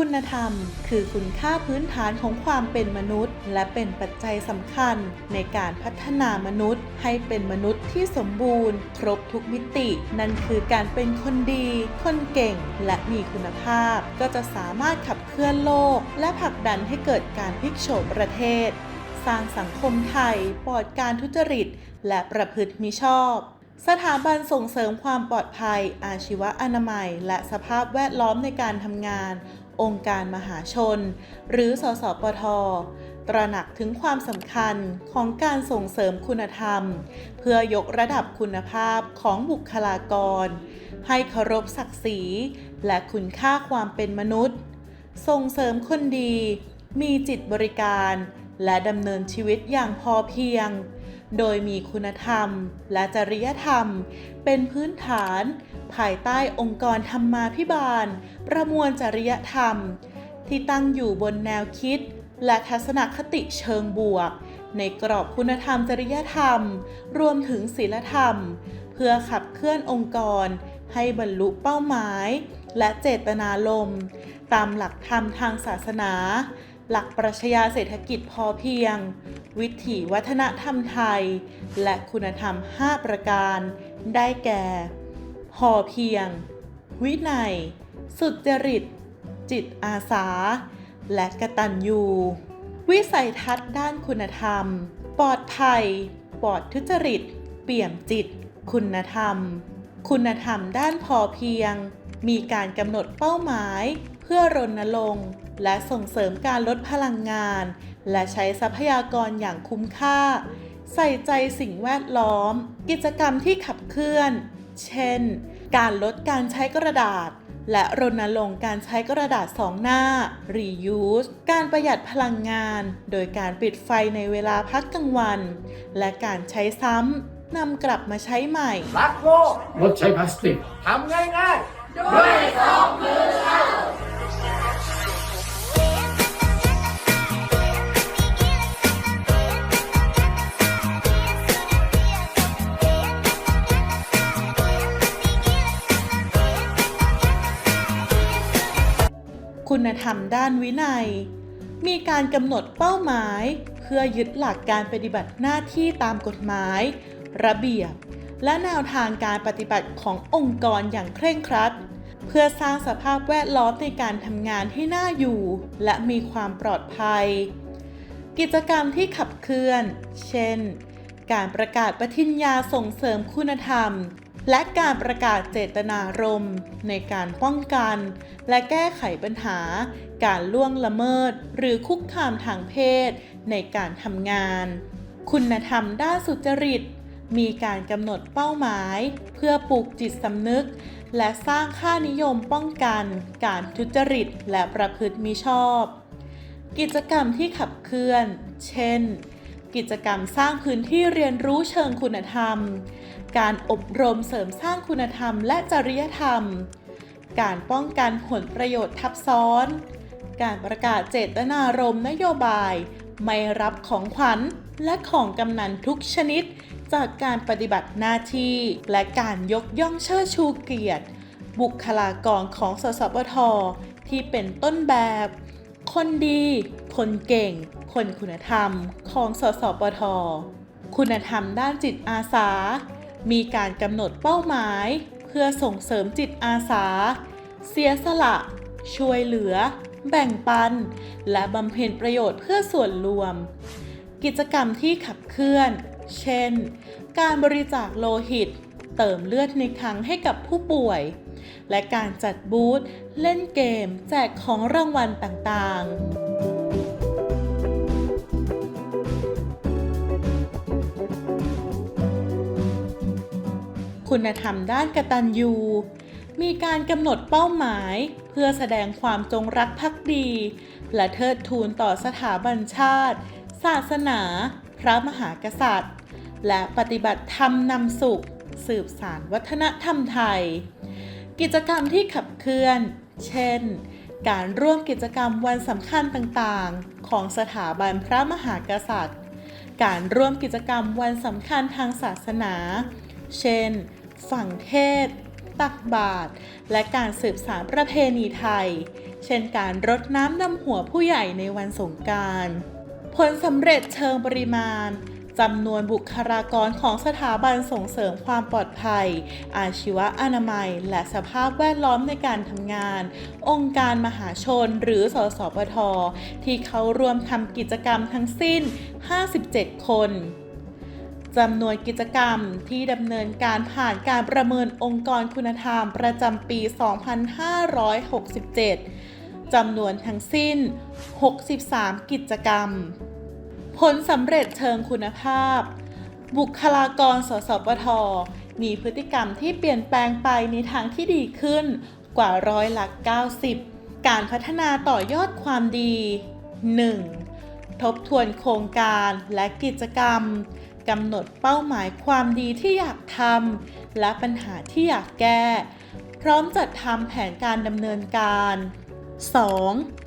คุณธรรม คือคุณค่าพื้นฐานของความเป็นมนุษย์ และเป็นปัจจัยสำคัญในการพัฒนามนุษย์ ให้เป็นมนุษย์ที่สมบูรณ์ ครบทุกมิติ นั่นคือการเป็นคนดี คนเก่ง และมีคุณภาพ ก็จะสามารถขับเคลื่อนโลก และผลักดันให้เกิดการพลิกโฉมประเทศ สร้างสังคมไทยปลอดการทุจริต และประพฤติมิชอบสถาบันส่งเสริมความปลอดภัย อาชีวะอนามัย และสภาพแวดล้อมในการทำงาน องค์การมหาชน หรือ สสปท ตระหนักถึงความสำคัญของการส่งเสริมคุณธรรม เพื่อยกระดับคุณภาพของบุคลากร ให้เคารพศักดิ์ศรี และคุณค่าความเป็นมนุษย์ ส่งเสริมคนดี มีจิตบริการ และดำเนินชีวิตอย่างพอเพียง โดยมีคุณธรรมและจริยธรรม เป็นพื้นฐาน ภายใต้องค์กรธรรมาภิบาล ประมวลจริยธรรม ที่ตั้งอยู่บนแนวคิด และทัศนคติเชิงบวก ในกรอบคุณธรรมจริยธรรม รวมถึงศีลธรรม เพื่อขับเคลื่อนองค์กร ให้บรรลุเป้าหมาย และเจตนารมณ์ตามหลักธรรมทางศาสนา หลักปรัชญาเศรษฐกิจพอเพียง วิถีวัฒนธรรมไทย และคุณธรรม 5 ประการ ได้แก่ พอเพียง วินัย สุจริต จิตอาสา และกตัญญูวิสัยทัศน์ด้านคุณธรรม ปลอดภัย ปลอดทุจริต เปี่ยมจิต คุณธรรม คุณธรรมด้านพอเพียง มีการกำหนดเป้าหมาย เพื่อรณรงค์และส่งเสริมการลดพลังงาน และใช้ทรัพยากรอย่างคุ้มค่า ใส่ใจสิ่งแวดล้อม กิจกรรมที่ขับเคลื่อน เช่น การลดการใช้กระดาษ และรณรงค์การใช้กระดาษสองหน้า reuse การประหยัดพลังงาน โดยการปิดไฟในเวลาพักกลางวัน และการใช้ซ้ำนำกลับมาใช้ใหม่ รักโลก ลดใช้พลาสติก ทำง่ายๆ คุณธรรมด้านวินัย มีการกำหนดเป้าหมาย เพื่อยึดหลักการปฏิบัติหน้าที่ตามกฎหมาย ระเบียบ และแนวทางการปฏิบัติขององค์กรอย่างเคร่งครัด เพื่อสร้างสภาพแวดล้อมในการทำงานให้น่าอยู่ และมีความปลอดภัย กิจกรรมที่ขับเคลื่อน เช่น การประกาศปฏิญญาส่งเสริมคุณธรรม และการประกาศเจตนารมณ์ในการป้องกัน และแก้ไขปัญหา การล่วงละเมิด หรือคุกคามทางเพศ ในการทำงาน คุณธรรมด้านสุจริต มีการกำหนดเป้าหมาย เพื่อปลูกจิตสำนึก และสร้างค่านิยมป้องกัน การทุจริตและประพฤติมิชอบ กิจกรรมที่ขับเคลื่อน เช่น กิจกรรมสร้างพื้นที่เรียนรู้เชิงคุณธรรม การอบรมเสริมสร้างคุณธรรมและจริยธรรม การป้องกันผลประโยชน์ทับซ้อน การประกาศเจตนารมณ์นโยบาย ไม่รับของขวัญและของกำนันทุกชนิด จากการปฏิบัติหน้าที่และการยกย่องเชิดชูเกียรติ บุคลากรของสสปทที่เป็นต้นแบบ คนดี คนเก่ง คนคุณธรรมของสสปทคุณธรรมด้านจิตอาสา มีการกำหนดเป้าหมาย เพื่อส่งเสริมจิตอาสา เสียสละ ช่วยเหลือ แบ่งปัน และบำเพ็ญประโยชน์เพื่อส่วนรวม กิจกรรมที่ขับเคลื่อน เช่น การบริจาคโลหิต เติมเลือดในครั้งให้กับผู้ป่วย และการจัดบูธ เล่นเกม แจกของรางวัลต่างๆคุณธรรมด้านกตัญญู มีการกำหนดเป้าหมาย เพื่อแสดงความจงรักภักดี และเทิดทูนต่อสถาบันชาติ ศาสนา ระมหากษัตริย์ และปฏิบัติธรรมนำสุข สืบสารวัฒนธรรมไทย กิจกรรมที่ขับเคลื่อน เช่น การร่วมกิจกรรมวันสำคัญต่างๆ ของสถาบันพระมหากษัตริย์ การร่วมกิจกรรมวันสำคัญทางศาสนา เช่น ฝั่งเทศตักบาตรและการสืบสารประเพณีไทย เช่นการรดน้ำดำหัวผู้ใหญ่ในวันสงกราร ผลสำเร็จเชิงปริมาณจำนวนบุคลากรของสถาบันส่งเสริมความปลอดภัย อาชีวะอนามัย และสภาพแวดล้อมในการทำงาน องค์การมหาชนหรือสสปท ที่เขารวมทำกิจกรรมทั้งสิ้น 57 คนจำนวนกิจกรรมที่ดำเนินการผ่านการประเมินองค์กรคุณธรรมประจำปี 2567 จำนวนทั้งสิ้น 63 กิจกรรม ผลสำเร็จเชิงคุณภาพ บุคลากรสสปท มีพฤติกรรมที่เปลี่ยนแปลงไปในทางที่ดีขึ้นกว่าร้อยละ90 การพัฒนาต่อยอดความดี 1. ทบทวนโครงการและกิจกรรมกำหนดเป้าหมายความดีที่อยากทำและปัญหาที่อยากแก้ พร้อมจัดทำแผนการดำเนินการ 2.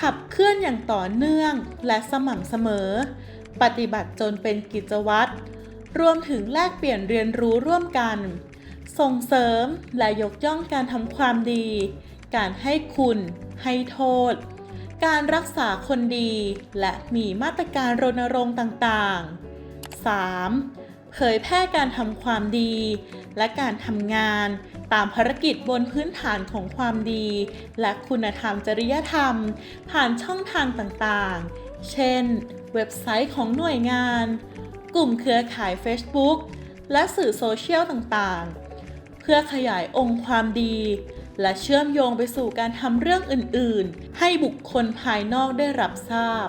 ขับเคลื่อนอย่างต่อเนื่องและสม่ำเสมอ ปฏิบัติจนเป็นกิจวัตร รวมถึงแลกเปลี่ยนเรียนรู้ร่วมกัน ส่งเสริมและยกย่องการทำความดี การให้คุณ ให้โทษ การรักษาคนดี และมีมาตรการรณรงค์ต่างๆ 3. เผยแพร่การทำความดี และการทำงาน ตามภารกิจบนพื้นฐานของความดี และคุณธรรมจริยธรรม ผ่านช่องทางต่างๆ เช่น เว็บไซต์ของหน่วยงาน กลุ่มเครือข่าย Facebook และสื่อโซเชียลต่างๆ เพื่อขยายองค์ความดี และเชื่อมโยงไปสู่การทำเรื่องอื่นๆ ให้บุคคลภายนอกได้รับทราบ